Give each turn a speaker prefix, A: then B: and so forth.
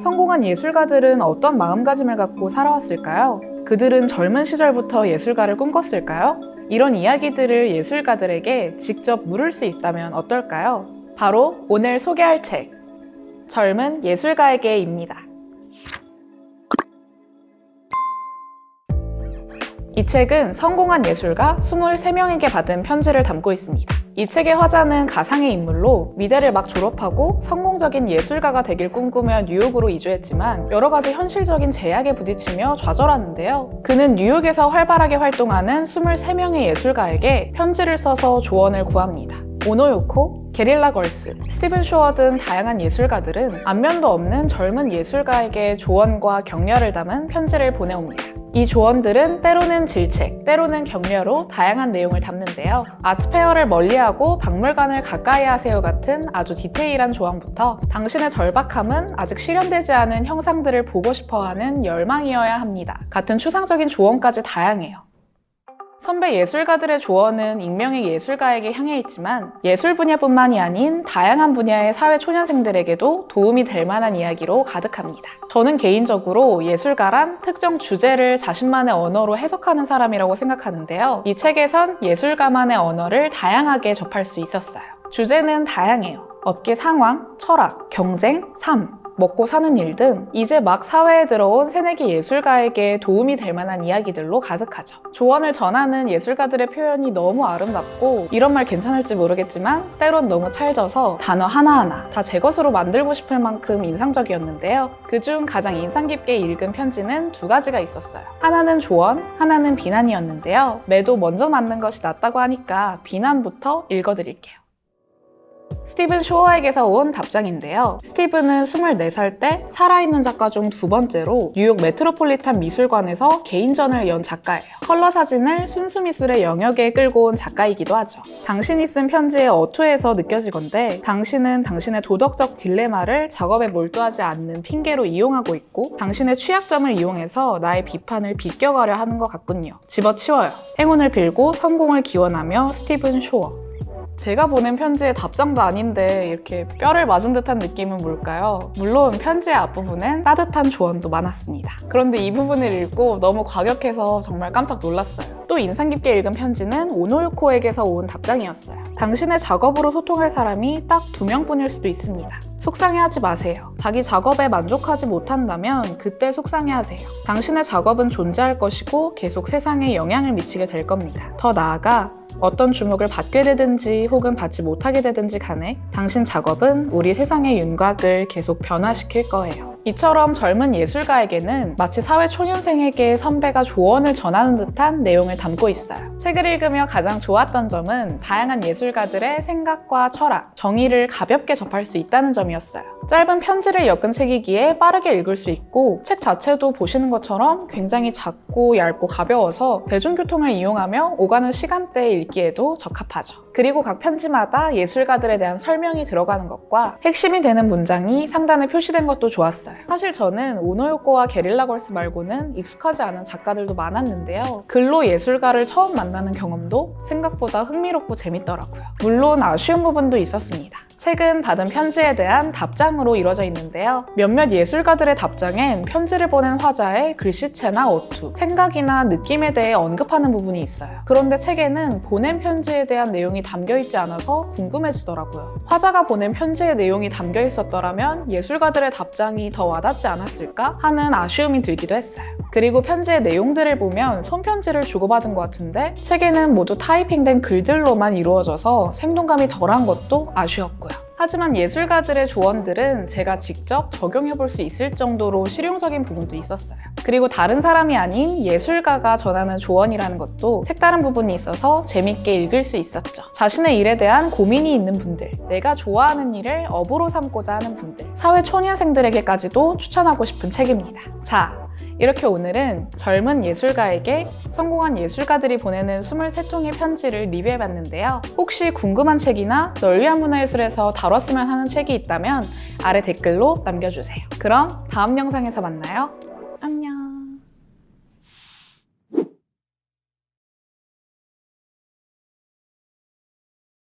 A: 성공한 예술가들은 어떤 마음가짐을 갖고 살아왔을까요? 그들은 젊은 시절부터 예술가를 꿈꿨을까요? 이런 이야기들을 예술가들에게 직접 물을 수 있다면 어떨까요? 바로 오늘 소개할 책, 젊은 예술가에게입니다. 책은 성공한 예술가 23명에게 받은 편지를 담고 있습니다. 이 책의 화자는 가상의 인물로 미대를 막 졸업하고 성공적인 예술가가 되길 꿈꾸며 뉴욕으로 이주했지만 여러 가지 현실적인 제약에 부딪히며 좌절하는데요. 그는 뉴욕에서 활발하게 활동하는 23명의 예술가에게 편지를 써서 조언을 구합니다. 오노요코, 게릴라 걸스, 스티븐 쇼어 등 다양한 예술가들은 안면도 없는 젊은 예술가에게 조언과 격려를 담은 편지를 보내옵니다. 이 조언들은 때로는 질책, 때로는 격려로 다양한 내용을 담는데요. 아트페어를 멀리하고 박물관을 가까이 하세요 같은 아주 디테일한 조언부터 당신의 절박함은 아직 실현되지 않은 형상들을 보고 싶어 하는 열망이어야 합니다. 같은 추상적인 조언까지 다양해요. 선배 예술가들의 조언은 익명의 예술가에게 향해 있지만 예술 분야뿐만이 아닌 다양한 분야의 사회 초년생들에게도 도움이 될 만한 이야기로 가득합니다. 저는 개인적으로 예술가란 특정 주제를 자신만의 언어로 해석하는 사람이라고 생각하는데요. 이 책에선 예술가만의 언어를 다양하게 접할 수 있었어요. 주제는 다양해요. 업계 상황, 철학, 경쟁, 삶, 먹고 사는 일 등 이제 막 사회에 들어온 새내기 예술가에게 도움이 될 만한 이야기들로 가득하죠. 조언을 전하는 예술가들의 표현이 너무 아름답고 이런 말 괜찮을지 모르겠지만 때론 너무 찰져서 단어 하나하나 다 제 것으로 만들고 싶을 만큼 인상적이었는데요. 그중 가장 인상 깊게 읽은 편지는 두 가지가 있었어요. 하나는 조언, 하나는 비난이었는데요. 매도 먼저 맞는 것이 낫다고 하니까 비난부터 읽어드릴게요. 스티븐 쇼어에게서 온 답장인데요. 스티븐은 24살 때 살아있는 작가 중 두 번째로 뉴욕 메트로폴리탄 미술관에서 개인전을 연 작가예요. 컬러 사진을 순수 미술의 영역에 끌고 온 작가이기도 하죠. 당신이 쓴 편지의 어투에서 느껴지건데 당신은 당신의 도덕적 딜레마를 작업에 몰두하지 않는 핑계로 이용하고 있고 당신의 취약점을 이용해서 나의 비판을 비껴가려 하는 것 같군요. 집어치워요. 행운을 빌고 성공을 기원하며 스티븐 쇼어. 제가 보낸 편지의 답장도 아닌데 이렇게 뼈를 맞은 듯한 느낌은 뭘까요? 물론 편지의 앞부분엔 따뜻한 조언도 많았습니다. 그런데 이 부분을 읽고 너무 과격해서 정말 깜짝 놀랐어요. 또 인상 깊게 읽은 편지는 오노유코에게서 온 답장이었어요. 당신의 작업으로 소통할 사람이 딱 두 명뿐일 수도 있습니다. 속상해하지 마세요. 자기 작업에 만족하지 못한다면 그때 속상해하세요. 당신의 작업은 존재할 것이고 계속 세상에 영향을 미치게 될 겁니다. 더 나아가 어떤 주목을 받게 되든지 혹은 받지 못하게 되든지 간에 당신 작업은 우리 세상의 윤곽을 계속 변화시킬 거예요. 이처럼 젊은 예술가에게는 마치 사회 초년생에게 선배가 조언을 전하는 듯한 내용을 담고 있어요. 책을 읽으며 가장 좋았던 점은 다양한 예술가들의 생각과 철학, 정의를 가볍게 접할 수 있다는 점이었어요. 짧은 편지를 엮은 책이기에 빠르게 읽을 수 있고 책 자체도 보시는 것처럼 굉장히 작고 얇고 가벼워서 대중교통을 이용하며 오가는 시간대에 읽기에도 적합하죠. 그리고 각 편지마다 예술가들에 대한 설명이 들어가는 것과 핵심이 되는 문장이 상단에 표시된 것도 좋았어요. 사실 저는 오노요코와 게릴라 걸스 말고는 익숙하지 않은 작가들도 많았는데요. 글로 예술가를 처음 만나는 경험도 생각보다 흥미롭고 재밌더라고요. 물론 아쉬운 부분도 있었습니다. 책은 받은 편지에 대한 답장으로 이루어져 있는데요. 몇몇 예술가들의 답장엔 편지를 보낸 화자의 글씨체나 어투, 생각이나 느낌에 대해 언급하는 부분이 있어요. 그런데 책에는 보낸 편지에 대한 내용이 담겨 있지 않아서 궁금해지더라고요. 화자가 보낸 편지의 내용이 담겨 있었더라면 예술가들의 답장이 더 와닿지 않았을까 하는 아쉬움이 들기도 했어요. 그리고 편지의 내용들을 보면 손편지를 주고받은 것 같은데 책에는 모두 타이핑된 글들로만 이루어져서 생동감이 덜한 것도 아쉬웠고요. 하지만 예술가들의 조언들은 제가 직접 적용해 볼 수 있을 정도로 실용적인 부분도 있었어요. 그리고 다른 사람이 아닌 예술가가 전하는 조언이라는 것도 색다른 부분이 있어서 재밌게 읽을 수 있었죠. 자신의 일에 대한 고민이 있는 분들, 내가 좋아하는 일을 업으로 삼고자 하는 분들, 사회 초년생들에게까지도 추천하고 싶은 책입니다. 자, 이렇게 오늘은 젊은 예술가에게 성공한 예술가들이 보내는 23통의 편지를 리뷰해봤는데요. 혹시 궁금한 책이나 널 위한 문화예술에서 다뤘으면 하는 책이 있다면 아래 댓글로 남겨주세요. 그럼 다음 영상에서 만나요.